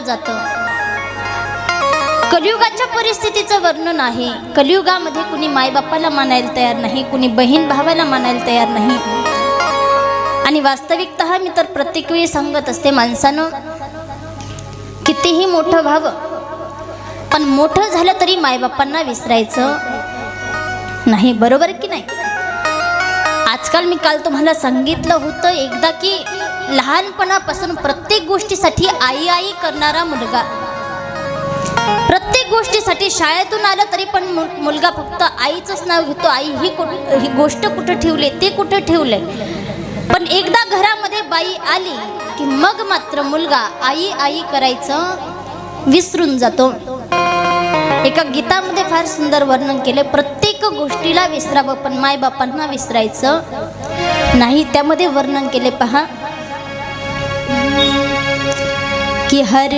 दाखवलं जातं. कलियुगाच्या परिस्थितीचं वर्णन आहे. कलियुगामध्ये कुणी मायबापाला मानायला तयार नाही कुणी बहीण भावाला मानायला तयार नाही. आणि वास्तविकत मी तर प्रत्येक वेळी सांगत असते माणसानं. कितीही मोठं व्हावं पण मोठं झालं तरी मायबापांना विसरायचं नाही बरोबर की नाही? आजकाल मी काल तुम्हाला सांगितलं होतं एकदा की लहानपणापासून प्रत्येक गोष्टीसाठी आई आई करणारा मुलगा. प्रत्येक गोष्टीसाठी शाळेतून आलं तरी पण मु- मुलगा फक्त आईचंच नाव घेतो. आई ही कुठ ही गोष्ट कुठं ठेवली ते कुठं ठेवलंय? पण एकदा घरामध्ये बाई आली की मग मात्र मुलगा आई आई करायचं विसरून जातो. एका गीतामध्ये फार सुंदर वर्णन केले प्रत्येक गोष्टीला विसरावं पण मायबापांना विसरायचं नाही. त्यामध्ये वर्णन केले पहा. कि हर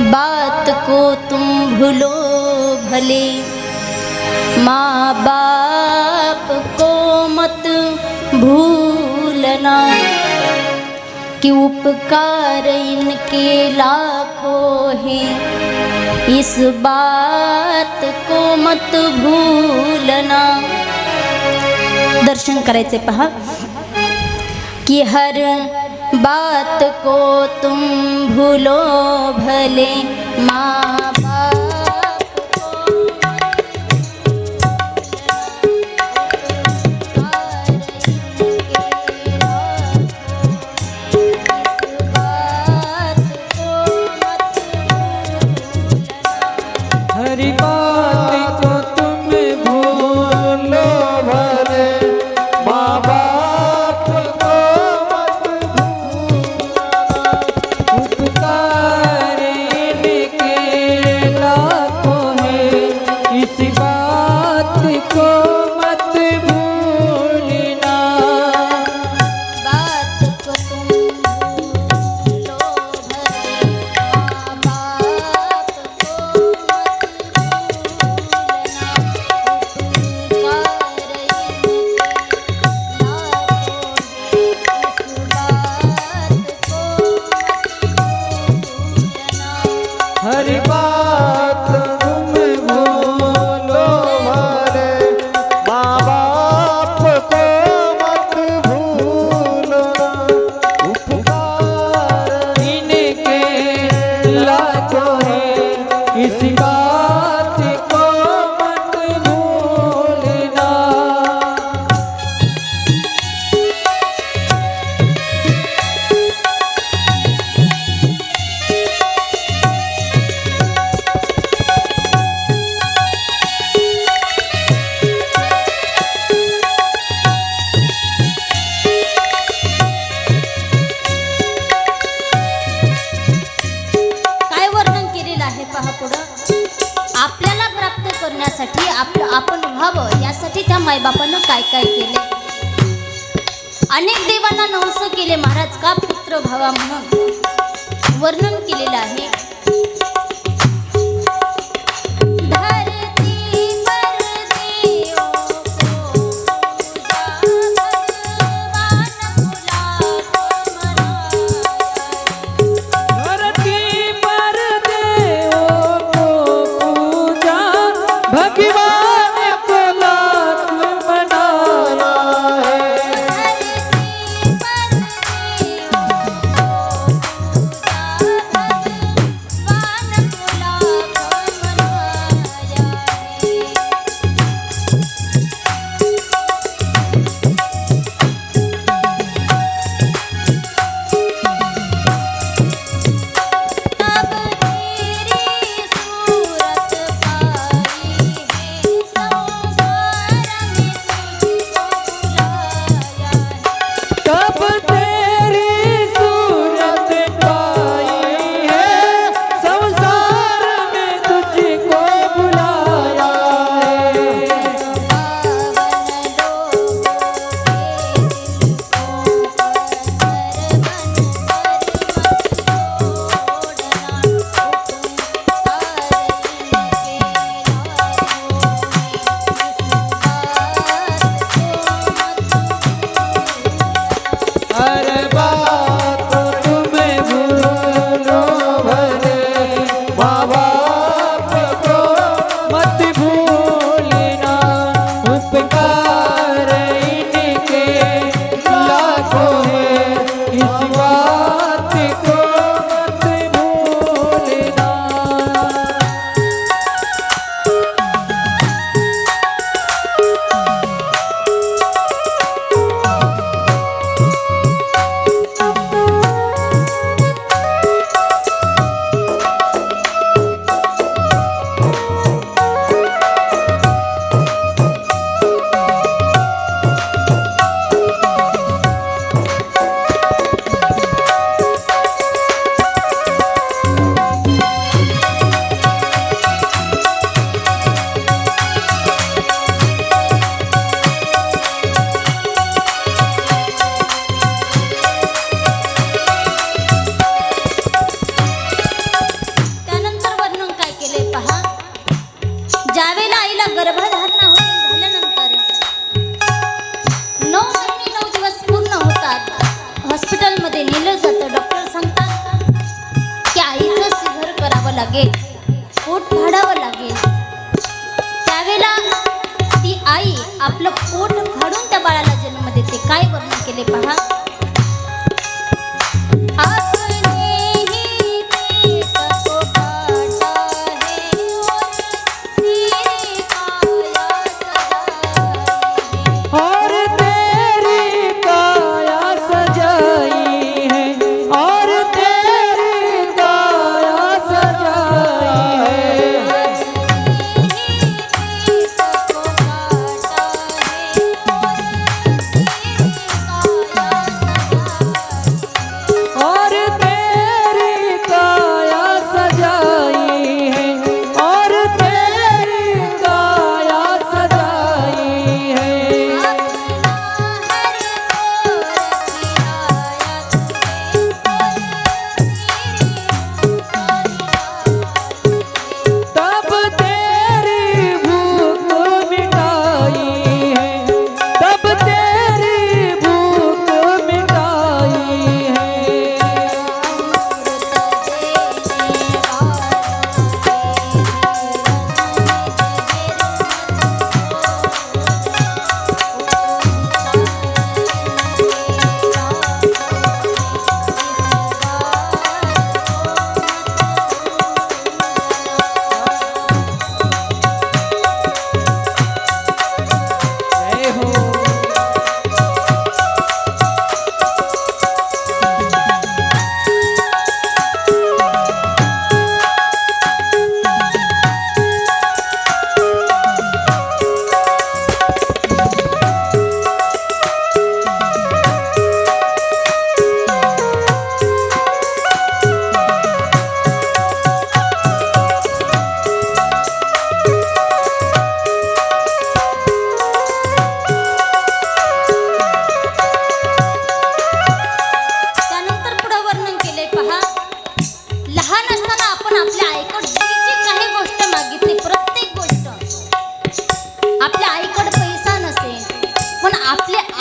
बात को तुम भूलो भले। माँ बाप को मत भूलना। कि उपकार इनके लाखों हैं। इस बात को मत भूलना। दर्शन करायचे पहा। की हर बात को तुम भूलो भले। का पुत्र भावा म्हणून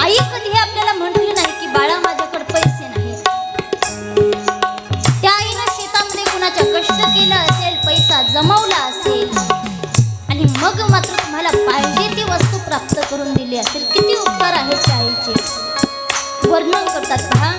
आई कधी हे आपल्याला म्हणली नाही की बाळा माझ्याकडे पैसे नाही त्या आईनं शेतामध्ये कुणाच्या कष्ट केला असेल पैसा जमवला असेल आणि मग मात्र तुम्हाला पाहिजे ती वस्तू प्राप्त करून दिली असेल. किती उपकार आहेत त्या आईचे. वर्णन करतात पहा.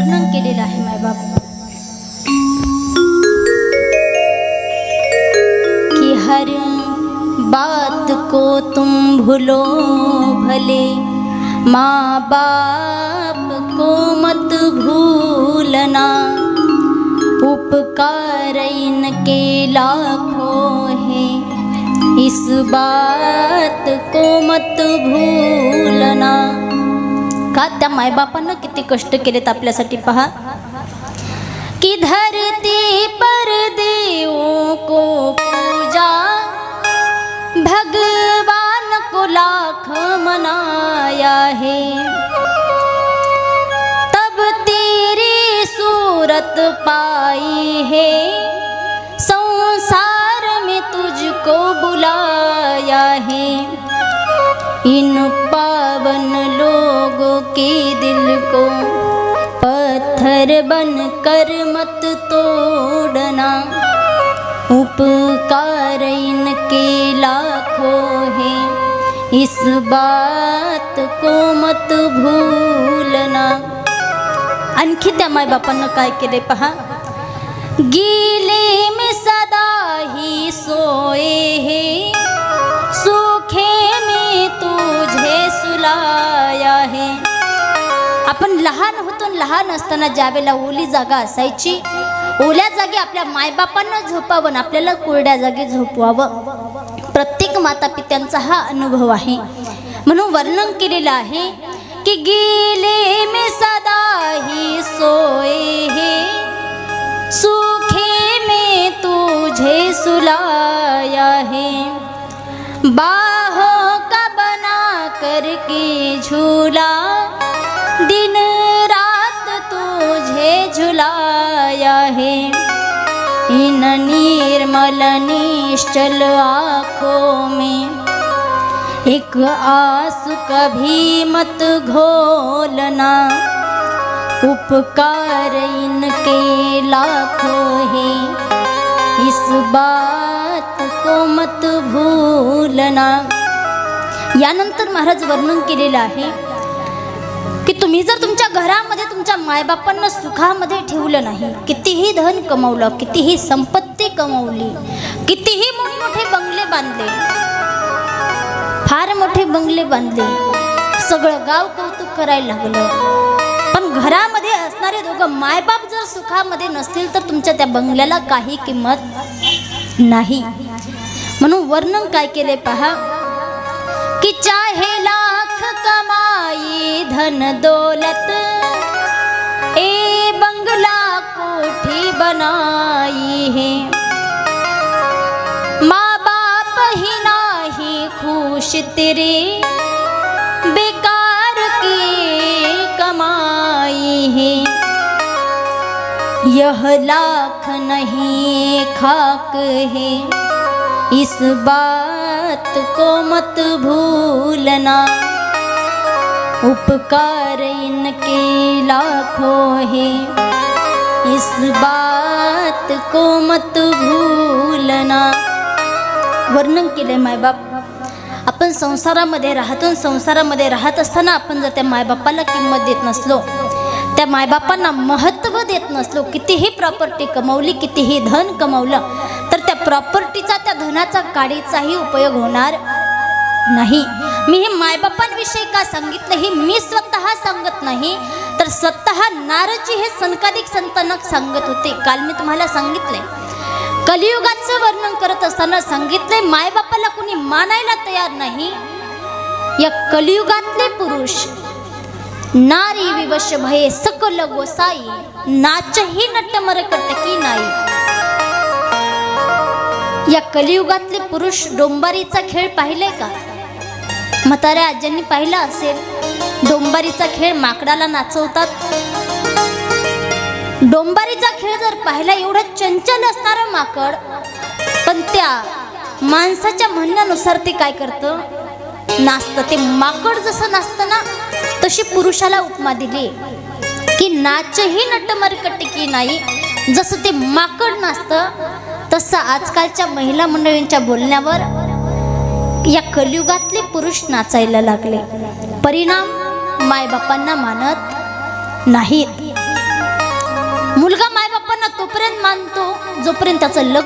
वर्णन केलेलं आहे बाप. की हर बात को तुम भूलो भले, माँ बाप को मत भूलना। उपकार इनके लाखों हैं, इस बात को मत भूलना। का त्या मायबापांना किती कष्ट केलेत आपल्यासाठी पहा. कि धरती पर देवों को पूजा, भगवान को लाख मनाया है। तब तेरी सूरत पाई है, संसार में तुझको बुलाया है। इन पावन लोगों के दिल को पत्थर बन कर मत तोड़ना। उपकार इनके लाखों हैं, इस बात को मत भूलना। आणखी त्या मायबापांना काय केले पहा। गीले में सदा ही सोए है तुझे आहे आपण लहान होतो लहान असताना ज्यावेळेला ओली जागा असायची ओल्या जागी आपल्या मायबापांना झोपावं आपल्याला कोरड्या जागी झोपवावं. प्रत्येक माता पित्यांचा हा अनुभव आहे. म्हणून वर्णन केलेलं आहे की गेले मी सदा ही सोय हे. सुखे में तुझे सुलाय हे बाहों करके झूला। दिन रात तुझे झुलाया है। इन निर्मल निश्चल आँखों में। एक आँसू कभी मत घोलना। उपकार इनके लाखों हैं। इस बात को मत भूलना। यानंतर महाराज वर्णन केलेलं आहे की तुम्ही जर तुमच्या घरामध्ये तुमच्या मायबापांना सुखामध्ये ठेवलं नाही कितीही धन कमवलं कितीही संपत्ती कमवली कितीही मोठमोठे बंगले बांधले फार मोठे बंगले बांधले सगळं गाव कौतुक करायला लागलं. पण घरामध्ये असणारे दोघं मायबाप जर सुखामध्ये नसतील तर तुमच्या त्या बंगल्याला काही किंमत नाही. म्हणून वर्णन काय केले पहा? कि चाहे लाख कमाई, धन दौलत, ए बंगला कोठी बनाई है। माँ बाप ही नाही खुश तेरे, बेकार की कमाई है। यह लाख नहीं खाक है, इस बात को मत भूलना। उपकार इनके लाखों हैं। इस बात को मत भूलना। वर्णन केले मायबाप। आपण संसारामध्ये राहतो संसारामध्ये राहत असताना आपण जर त्या मायबापाला किंमत देत नसलो त्या मायबापांना महत्त्व देत नसलो कितीही प्रॉपर्टी कमवली कितीही धन कमवलं प्रॉपर्टीचा त्या धनाचा काडीचाही उपयोग होणार नाही. मी हे मायबापांविषयी का सांगितलं हे मी स्वतः सांगत नाही. तर स्वतः नारजी हे संकादिक संतानक सांगत होते. काल मी तुम्हाला सांगितले कलियुगाचं वर्णन करत असताना सांगितले मायबापाला कुणी मानायला तयार नाही. या कलियुगातले पुरुष नारी विवश भये सकल गोसाई नाचही नटमर कटकी नाही. या कलियुगातले पुरुष डोंबारीचा खेळ पाहिले का? म्हाताऱ्या आज्यांनी पाहिला असेल. डोंबारीचा खेळ माकडाला नाचवतात. डोंबारीचा खेळ जर पाहिला एवढं चंचल असणारं माकड पण त्या माणसाच्या म्हणण्यानुसार ते काय करतं? नाचतं. ते माकड जसं नाचतं ना तशी पुरुषाला उपमा दिली. की नाचही नटमरकटकी नाही जसं ते माकड नाचतं तसं आजकालच्या महिला मंडळींच्या बोलण्यावर या कलियुगातले पुरुष नाचायला लागले. परिणाम मायबापांना मानत नाहीत. मुलगा मायबापांना तोपर्यंत मानतो जोपर्यंत त्याचं लग्न